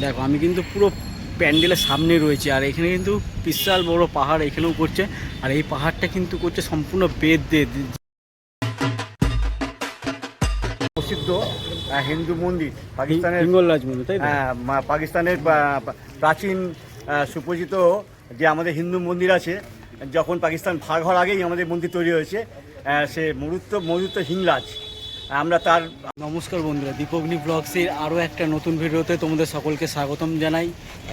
দেখো আমি কিন্তু পুরো প্যান্ডেলের সামনে রয়েছে আর এখানে কিন্তু বিশাল বড় পাহাড় এখানেও করছে আর এই পাহাড়টা কিন্তু করছে সম্পূর্ণ বেদ দিয়ে। প্রসিদ্ধ হিন্দু মন্দির পাকিস্তানের হিঙ্গলরাজ মন্দির তাই হ্যাঁ, পাকিস্তানের প্রাচীন সুপরিচিত যে আমাদের হিন্দু মন্দির আছে যখন পাকিস্তান ভাগ হওয়ার আগেই আমাদের মন্দির তৈরি হয়েছে সে মরুত্ব মরুত্ব হিংলাজ আমরা তার নমস্কার বন্ধুরা দীপগ্নি ব্লগসের আরও একটা নতুন ভিডিওতে তোমাদের সকলকে স্বাগতম জানাই।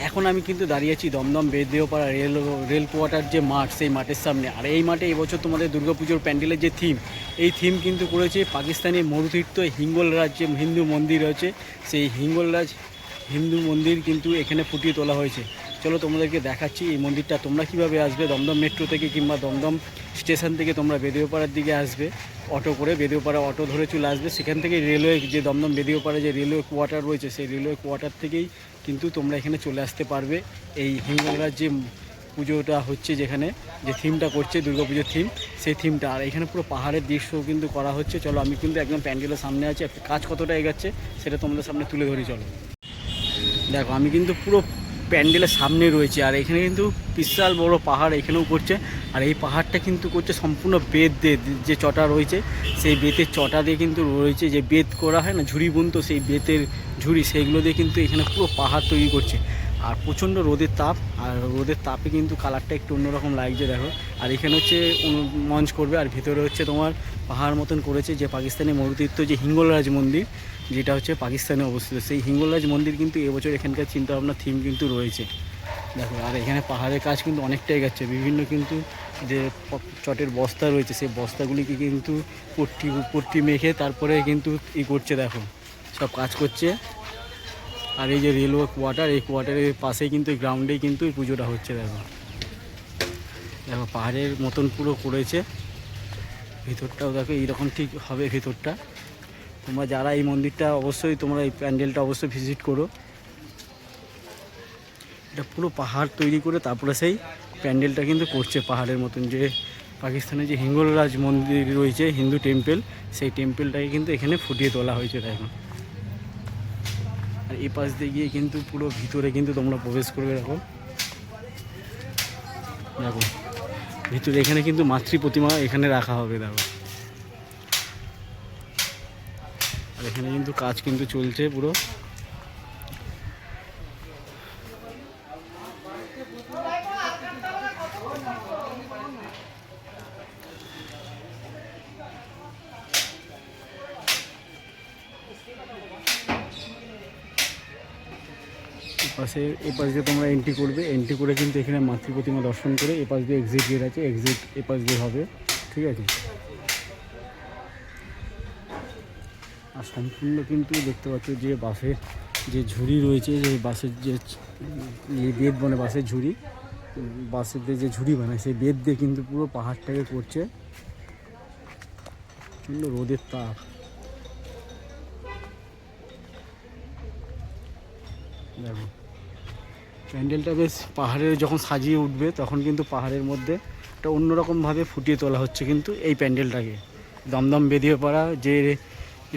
এখন আমি কিন্তু দাঁড়িয়ে আছি Dum Dum Bediapara rail rail quarter যে মাঠ, সেই মাঠের সামনে। আর এই মাঠে এবছর তোমাদের দুর্গাপুজোর প্যান্ডেলের যে থিম এই থিম কিন্তু করেছে পাকিস্তানি মরুতীর্থ হিঙ্গলরাজ যে হিন্দু মন্দির রয়েছে। সেই হিঙ্গলরাজ হিন্দু মন্দির কিন্তু এখানে ফুটিয়ে তোলা হয়েছে। চলো তোমাদেরকে দেখাচ্ছি এই মন্দিরটা। তোমরা কীভাবে আসবে? দমদম মেট্রো থেকে কিংবা দমদম স্টেশন থেকে তোমরা বেদিওপাড়ার দিকে আসবে। অটো করে বেদিওপাড়া অটো ধরে চলে আসবে। সেখান থেকে রেলওয়ে যে দমদম বেদিওপাড়া যে রেলওয়ে কোয়ার্টার রয়েছে, সেই রেলওয়ে কোয়ার্টার থেকেই কিন্তু তোমরা এখানে চলে আসতে পারবে। এই হিঙ্গলরাজ যে পুজোটা হচ্ছে যেখানে, যে থিমটা করছে, দুর্গাপুজোর থিম সেই থিমটা আর এখানে পুরো পাহাড়ের দৃশ্য কিন্তু করা হচ্ছে। চলো, আমি কিন্তু একদম প্যান্ডেলের সামনে আছি। কাজ কতটা এগাচ্ছে, সেটা তোমাদের সামনে তুলে ধরি, চলো। দেখো, আমি কিন্তু পুরো প্যান্ডেলের সামনে রয়েছে। আর এখানে কিন্তু বিশাল বড় পাহাড় এখানেও করছে আর এই পাহাড়টা কিন্তু করছে সম্পূর্ণ বেদ দিয়ে যে চটা রয়েছে, সেই বেতের চটা দিয়ে কিন্তু রয়েছে। যে বেদ করা হয় না ঝুড়ি বুনতো সেই বেতের ঝুড়ি সেইগুলো দিয়ে কিন্তু এখানে পুরো পাহাড় তৈরি করছে। আর প্রচণ্ড রোদের তাপ, আর রোদের তাপে কিন্তু কালারটা একটু অন্যরকম লাগছে দেখো। আর এখানে হচ্ছে মঞ্চ করবে, আর ভিতরে হচ্ছে তোমার পাহাড় মতন করেছে যে পাকিস্তানি মরুতীর্থ যে হিঙ্গলরাজ মন্দির, যেটা হচ্ছে পাকিস্তানে অবস্থিত। সেই হিঙ্গলরাজ মন্দির কিন্তু এবছর এখানকার চিন্তাভাবনা থিম কিন্তু রয়েছে। দেখো, আর এখানে পাহাড়ের কাজ কিন্তু অনেকটাই গেছে। বিভিন্ন কিন্তু যে চটের বস্তা রয়েছে, সেই বস্তাগুলিকে কিন্তু পট্টি পট্টি মেখে তারপরে কিন্তু ই করছে, দেখো। সব কাজ করছে। আর এই যে রেলওয়ে কোয়ার্টার এই কোয়ার্টারের পাশেই কিন্তু এই গ্রাউন্ডেই কিন্তু এই পুজোটা হচ্ছে, দেখো। দেখো, পাহাড়ের মতন পুরো করেছে। ভিতরটাও দেখো, এইরকম ঠিক হবে ভিতরটা। তোমরা যারা এই মন্দিরটা অবশ্যই, তোমরা এই প্যান্ডেলটা অবশ্যই ভিজিট করো। এটা পুরো পাহাড় তৈরি করে তারপরে সেই প্যান্ডেলটা কিন্তু করছে পাহাড়ের মতন। যে পাকিস্তানে যে হিঙ্গলরাজ মন্দির রয়েছে, হিন্দু টেম্পল সেই টেম্পলটাকে কিন্তু এখানে ফুটিয়ে তোলা হয়েছে আর এই পাশ দিয়ে গিয়ে কিন্তু পুরো ভিতরে কিন্তু তোমরা প্রবেশ করবে, দেখো। দেখো, ভিতরে এখানে কিন্তু মাতৃ প্রতিমা এখানে রাখা হবে, দেখো। আর এখানে কিন্তু কাজ কিন্তু চলছে পুরো। পাশে, এ পাশ দিয়ে তোমরা এন্ট্রি করবে। এন্ট্রি করে কিন্তু এখানে মাতৃ প্রতিমা দর্শন করে এ পাশ দিয়ে এক্সিট গেট আছে। এক্সিট এ পাশ দিয়ে হবে। ঠিক আছে? আর সম্পূর্ণ কিন্তু দেখতে পাচ্ছ যে বাসের যে ঝুড়ি রয়েছে, যে বাসের যে বেদ বনে বাসের ঝুড়ি, বাসের যে ঝুড়ি বানায়, সেই বেদ দিয়ে কিন্তু পুরো পাহাড়টাকে করছে। রোদের তাপ। দেখো। প্যান্ডেলটা বেশ পাহাড়ে যখন সাজিয়ে উঠবে, তখন কিন্তু পাহাড়ের মধ্যে একটা অন্যরকমভাবে ফুটিয়ে তোলা হচ্ছে কিন্তু এই প্যান্ডেলটাকে। দমদম বেরিয়ে পড়া যে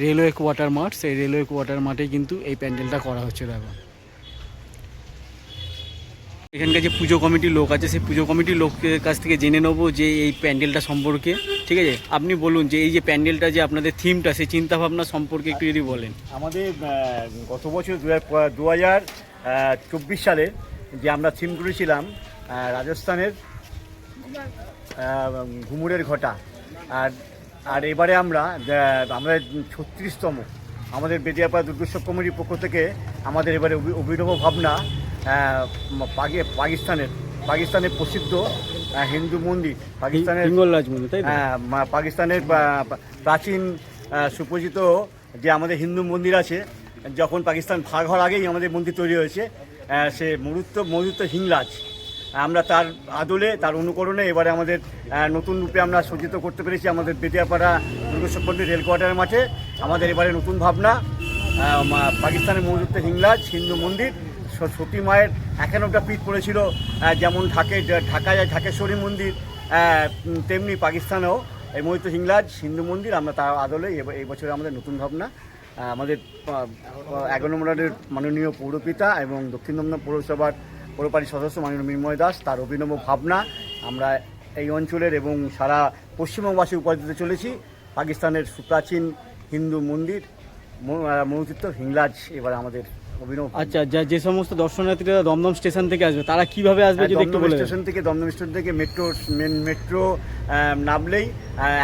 রেলওয়ে কোয়ার্টার মাঠ, সেই রেলওয়ে কোয়ার্টার মাঠে কিন্তু এই প্যান্ডেলটা করা হচ্ছে দেখো। এখানকার যে পুজো কমিটির লোক আছে, সেই পুজো কমিটির লোকের কাছ থেকে জেনে নেব যে এই প্যান্ডেলটা সম্পর্কে, ঠিক আছে? আপনি বলুন যে এই যে প্যান্ডেলটা যে আপনাদের থিমটা, সেই চিন্তাভাবনা সম্পর্কে একটু যদি বলেন। আমাদের গত বছর দু হাজার চব্বিশ সালে যে আমরা থিম করেছিলাম রাজস্থানের ঘুমুরের ঘটা। আর আর এবারে আমরা আমাদের ছত্রিশতম। আমাদের বেদিয়াপাড়া দুর্গোৎসব কমিটির পক্ষ থেকে আমাদের এবারে অভি- অভিনব ভাবনা পাকিস্তানের পাকিস্তানের প্রসিদ্ধ হিন্দু মন্দির পাকিস্তানের হিঙ্গলরাজ মন্দির তাই হ্যাঁ, পাকিস্তানের প্রাচীন সুপরিচিত যে আমাদের হিন্দু মন্দির আছে যখন পাকিস্তান ভাগ হওয়ার আগেই আমাদের মন্দির তৈরি হয়েছে সে মরুত্ব মরুত্ব হিংলাজ আমরা তার আদলে, তার অনুকরণে এবারে আমাদের নতুন রূপে আমরা সজ্জিত করতে পেরেছি আমাদের বেদিয়াপাড়া দুর্গোৎসব পল্লী রেল কোয়ার্টারের মাঠে। আমাদের এবারে নতুন ভাবনা পাকিস্তানের মরুত্ব হিংলাজ হিন্দু মন্দির। সতী মায়ের একান্নটা পিঠ পড়েছিল যেমন ঢাকে ঢাকায় ঢাকেশ্বরী মন্দির তেমনি পাকিস্তানেও। এই মহিত হিংলাজ হিন্দু মন্দির, আমরা তার আদলে এই বছর আমাদের নতুন ভাবনা। আমাদের এগারো নম্বরের মাননীয় পৌরপিতা এবং দক্ষিণ দমদম পৌরসভার পৌরপাড়ি সদস্য মাননীয় মৃন্ময় দাস, তার অভিনব ভাবনা আমরা এই অঞ্চলের এবং সারা পশ্চিমবঙ্গবাসী উপার্জিত দিতে চলেছি। পাকিস্তানের সুপ্রাচীন হিন্দু মন্দির মৌচিত্র হিংলাজ এবার আমাদের আচ্ছা যা যে সমস্ত দর্শনার্থীরা দমদম স্টেশন থেকে আসবে তারা কীভাবে আসবে যদি একটু দমদম বলে স্টেশন থেকে দমদম স্টেশন থেকে মেট্রো মেন মেট্রো নামলেই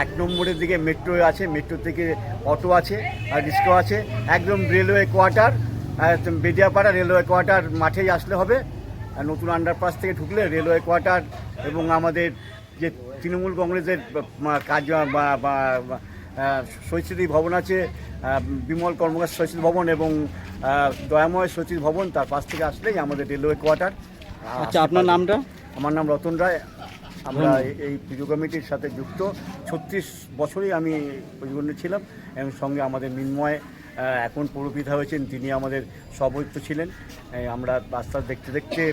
এক নম্বরের দিকে মেট্রো আছে মেট্রো থেকে অটো আছে আর রিক্সা আছে একদম railway quarter Bediapara railway quarter মাঠেই আসলে হবে। নতুন আন্ডারপাস থেকে ঢুকলে রেলওয়ে কোয়ার্টার এবং আমাদের যে তৃণমূল কংগ্রেসের কাজ শৈস্মৃতি ভবন আছে বিমল কর্মকার শৈস্মৃতি ভবন এবং দয়াময় সচিব ভবন তার পাশ থেকে আসলেই আমাদের রেলওয়ে কোয়ার্টার। আচ্ছা আপনার নামটা? আমার নাম রতন রায়। আমরা এই- পুজো কমিটির সাথে যুক্ত। ছত্রিশ বছরই আমি পুজো ছিলাম এবং সঙ্গে আমাদের মিন্ময় এখন পুরোপিতা হয়েছেন তিনি আমাদের সবৈত্য ছিলেন। আমরা আস্তে দেখতে দেখতে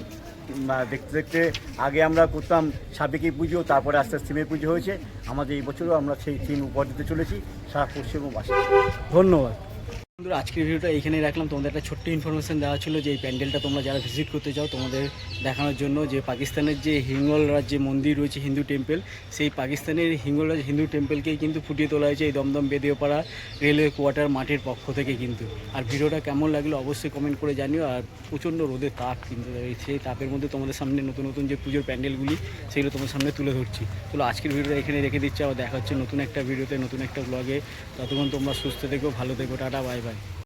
দেখতে দেখতে আগে আমরা করতাম সাবেকি পুজো, তারপরে আস্তে আস্তে থিমের পুজো হয়েছে। আমাদের এই বছরও আমরা সেই থিম উপহার দিতে চলেছি, সারা পশ্চিমবঙ্গবাসী ধন্যবাদ। বন্ধুরা, আজকের ভিডিওটা এইখানেই রাখলাম। তোমাদের একটা ছোট্ট ইনফরমেশন দেওয়া ছিল যে এই প্যান্ডেলটা তোমরা যারা ভিজিট করতে চাও তোমাদের দেখানোর জন্য যে পাকিস্তানের যে হিঙ্গলরাজ যে মন্দির রয়েছে হিন্দু টেম্পল সেই পাকিস্তানের হিঙ্গলরাজ হিন্দু টেম্পলকেই কিন্তু ফুটিয়ে তোলা হয়েছে এই দমদম বেদিওপাড়া রেলওয়ে কোয়ার্টার মাঠের পক্ষ থেকে কিন্তু। আর ভিডিওটা কেমন লাগল অবশ্যই কমেন্ট করে জানিও। আর প্রচণ্ড রোদের তাপ কিন্তু সেই তাপের মধ্যে তোমাদের সামনে নতুন নতুন যে পুজোর প্যান্ডেলগুলি, সেগুলো তোমাদের সামনে তুলে ধরছি। চলো, আজকের ভিডিওটা এখানে রেখে দিচ্ছি। আবার দেখা হচ্ছে নতুন একটা ভিডিওতে, নতুন একটা ব্লগে ততক্ষণ তোমরা সুস্থ থেকো, ভালো থেকো, টাটা বাই বাই ভাই